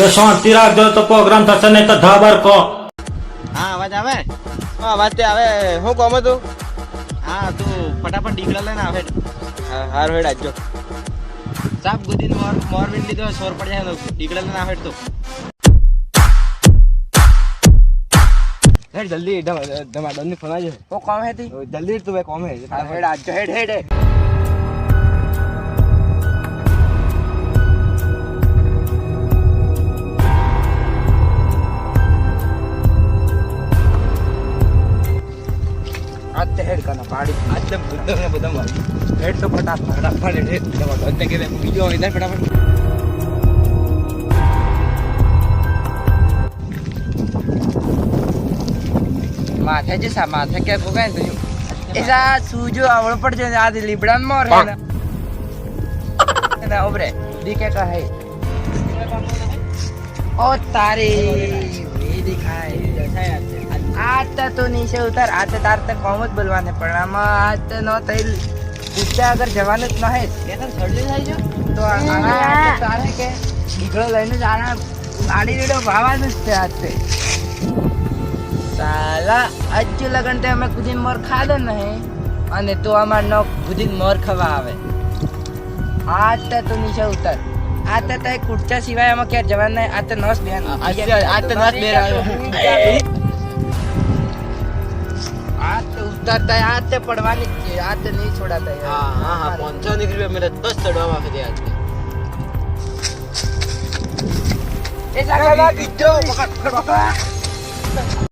જો શાંતિ રાખજો તો પ્રોગ્રામ થશે નહીં તો ધાબર કહો હા અવાજ આવે? હા અવાજ તે આવે. હું કોમ હતું? હા તું ફટાફટ ડીગડા લઈને આવે હા હાર હેડ આજજો સાપ ગુદીન મોર મોર વીન લીધો સોર પડી જાય તો ડીગડા લઈને આવે તો. હેડ જલ્દી ધમા ડોનની ફોન આવજો ઓ કોમ હે તી? જલ્દી તું કોમ હે. હેડ આજજો હેડ હેડ. આજ હેડ કાના પાડી. આજ તમ ગુદ્દમ ને બધા હેડ તો ફટાફટ. ફટાફટ હેડ. ફટાફટ. અંતે કે બીજો હોય ને ફટાફટ. માથે છે સા માથે કે ગોગાઈ દઉં એસા સુજો આવળ પડજો આ લીબડાન મોર હે ને. ઓબરે દી કે કહે. ઓ તારી. તો નીચે ઉતાર આ તો તાર તો કોમ જ બોલવાને પણ આમાં આ તો ન થઈ પૂછતા આગળ જવાનું જ ન હે કે તો તારે કે દીકરો લઈને જ આના આડી દીડો ભાવાનું જ છે આજે સાલા અજુ લગન તે અમે કુદીન મોર ખાધો નહીં. અને તો અમાર નો કુદીન મોર ખવા આવે. આ તો નીચે ઉતર. આ તો તે કુર્ચા સિવાય અમે ક્યાં નહીં. આ તો નસ બેન. આ તો નસ બેન તો ઉતરતા આ તો પડવાની છે આ તો નહીં છોડાતા હા હા હા પાંચસો ની રૂપિયા મેરે દસ ચડવા માંગે આજે એ બીજો પકડ પકડ પકડ.